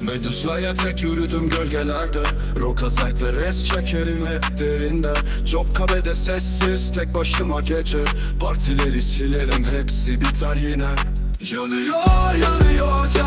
Medusa'ya tek yürüdüm gölgelerde. Roka site'le res çekerim hep derinde. Job kabede sessiz tek başıma gece. Partileri silerim hepsi biter yine. Yanıyor yanıyor jet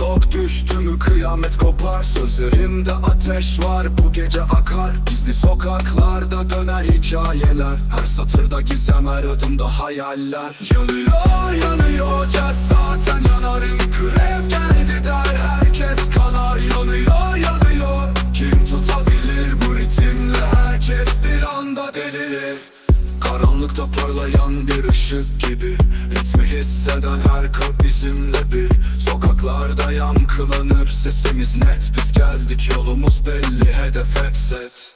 Lock düştü mü kıyamet kopar Sözlerimde ateş var bu gece akar. Gizli sokaklarda döner hikayeler Her satırda gizem her adımda hayaller. Yanıyor yanıyor jet zaten yanarım Grev geldi der herkes kanar. Yanıyor yanıyor Kim tutabilir bu ritimle? Herkes bir anda delirir Karanlıkta parlayan bir ışık gibi. Ritmi hisseden her kalp bizimle bir. Sokaklarda yankılanır sesimiz net. Biz geldik yolumuz belli hedef hep set.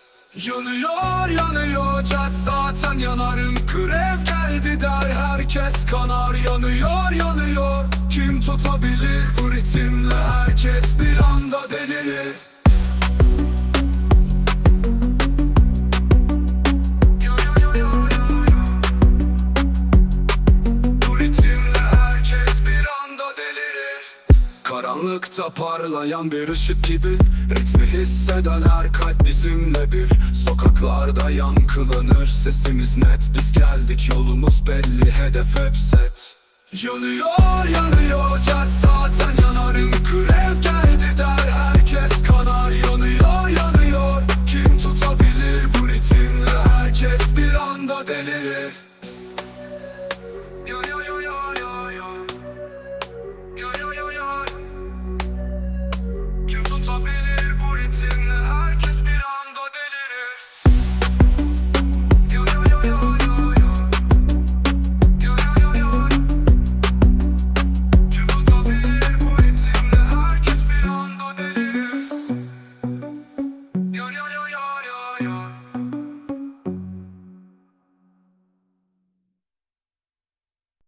Yanıyor yanıyor cat zaten yanarım. Grev geldi der herkes kanar. Yanıyor yanıyor kim tutabilir bu ritimle? Herkes Karanlıkta parlayan bir ışık gibi Ritmi hisseden her kalp bizimle bir Sokaklarda yankılanır sesimiz net Biz geldik yolumuz belli hedef hep set Yanıyor yanıyor cat zaten yanarım Grev geldi der herkes kanar Yanıyor yanıyor kim tutabilir bu ritimle? Herkes bir anda delirir